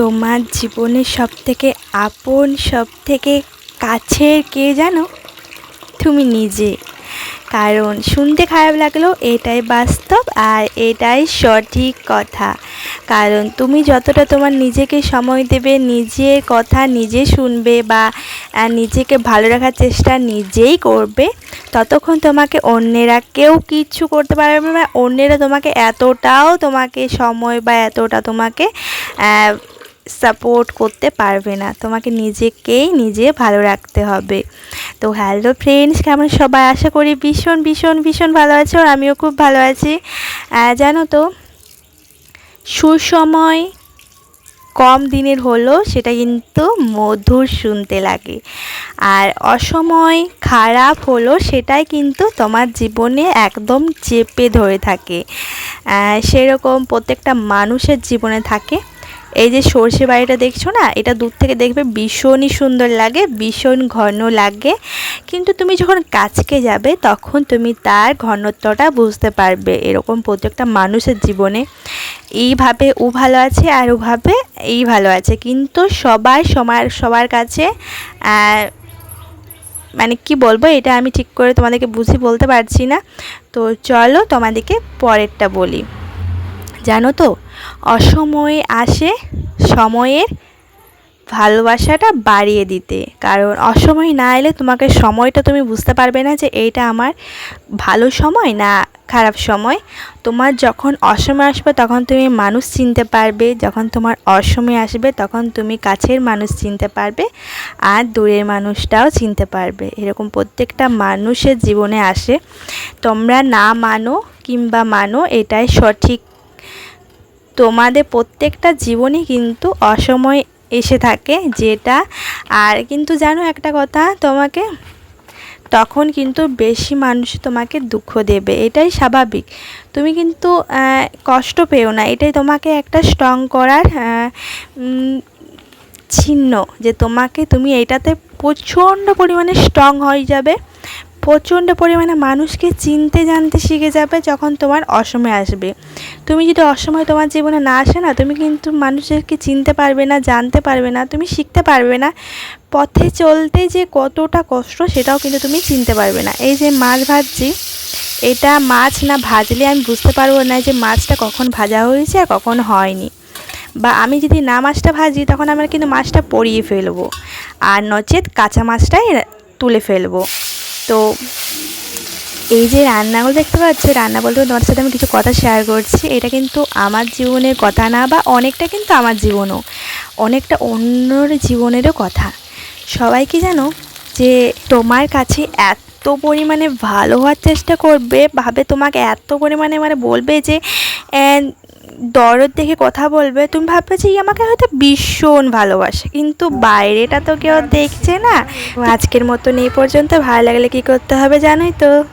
তোমার জীবনের সব থেকে আপন সব থেকে কাছের কে জানো? তুমি নিজে। কারণ শুনতে খারাপ লাগলেও এটাই বাস্তব আর এটাই সঠিক কথা। কারণ তুমি যতটা তোমার নিজেকে সময় দেবে, নিজের কথা নিজে শুনবে বা নিজেকে ভালো রাখার চেষ্টা নিজেই করবে, ততক্ষণ তোমাকে অন্যেরা কেউ কিচ্ছু করতে পারবে না। অন্যেরা তোমাকে এতটাও তোমাকে সময় বা এতটা তোমাকে সাপোর্ট করতে পারবে না। তোমাকে নিজেকেই নিজে ভালো রাখতে হবে। তো হ্যালো ফ্রেন্ডস কেমন সবাই? আশা করি ভীষণ ভীষণ ভীষণ ভালো আছে। আর আমিও খুব ভালো আছি। জানো তো, সুসময় কম দিনের হলো সেটা কিন্তু মধুর শুনতে লাগে। আর অসময় খারাপ হলো সেটাই কিন্তু তোমার জীবনে একদম চেপে ধরে থাকে। সেরকম প্রত্যেকটা মানুষের জীবনে থাকে। এই যে সর্ষে বাড়িটা দেখছ না, এটা দূর থেকে দেখবে ভীষণই সুন্দর লাগে, ভীষণ ঘন লাগে। কিন্তু তুমি যখন কাছকে যাবে, তখন তুমি তার ঘনত্বটা বুঝতে পারবে। এরকম প্রত্যেকটা মানুষের জীবনে এইভাবে ও ভালো আছে আর ওভাবে এই ভালো আছে। কিন্তু সবাই সবার সবার কাছে মানে কি বলব, এটা আমি ঠিক করে তোমাদেরকে বুঝি বলতে পারছি না। তো চলো তোমাদেরকে পরেরটা বলি। জানো তো, অসময়ে আসে সময়ের ভালোবাসাটা বাড়িয়ে দিতে। কারণ অসময় না এলে তোমাকে সময়টা তুমি বুঝতে পারবে না যে এইটা আমার ভালো সময় না খারাপ সময়। তোমার যখন অসময় আসবে তখন তুমি মানুষ চিনতে পারবে, যখন তোমার অসময় আসবে তখন তুমি কাছের মানুষ চিনতে পারবে আর দূরের মানুষটাও চিনতে পারবে। এরকম প্রত্যেকটা মানুষের জীবনে আসে। তোমরা না মানো কিংবা মানো, এটাই সঠিক তোমাদের প্রত্যেকটা জীবনই কিন্তু অসময় এসে থাকে যেটা। আর কিন্তু জানো একটা কথা, তোমাকে তখন কিন্তু বেশি মানুষ তোমাকে দুঃখ দেবে, এটাই স্বাভাবিক। তুমি কিন্তু কষ্ট পেও না, এটাই তোমাকে একটা স্ট্রং করার চিহ্ন যে তোমাকে তুমি এটাতে প্রচণ্ড পরিমাণে স্ট্রং হয়ে যাবে। প্রচণ্ড পরিমাণে মানুষকে চিনতে জানতে শিখে যাবে যখন তোমার অসময় আসবে। তুমি যদি অসময় তোমার জীবনে না আসে না, তুমি কিন্তু মানুষদেরকে চিনতে পারবে না, জানতে পারবে না, তুমি শিখতে পারবে না। পথে চলতে যে কতটা কষ্ট, সেটাও কিন্তু তুমি চিনতে পারবে না। এই যে মাছ ভাজছি, এটা মাছ না ভাজলে আমি বুঝতে পারব না যে মাছটা কখন ভাজা হয়েছে আর কখন হয়নি। বা আমি যদি না মাছটা ভাজি, তখন আমরা কিন্তু মাছটা পরিয়ে ফেলব। আর নচেত কাঁচা মাছটাই তুলে ফেলব। তো এই যে রান্নাগুলো দেখতে পাচ্ছ, রান্না বলতে তোমার সাথে আমি কিছু কথা শেয়ার করছি। এটা কিন্তু আমার জীবনের কথা না বা অনেকটা কিন্তু আমার জীবনও। অনেকটা অন্যর জীবনেরও কথা। সবাই কি জানো যে তোমার কাছে এত পরিমাণে ভালো হওয়ার চেষ্টা করবে, ভাবে তোমাকে এত পরিমাণে মানে বলবে যে দরদ দেখে কথা বলবে। তুমি ভাববে যে আমাকে হয়তো ভীষণ ভালোবাসে। কিন্তু বাইরেটা তো কেউ দেখছে না। আজকের মতন এই পর্যন্ত। ভালো লাগলে কি করতে হবে জানোই তো।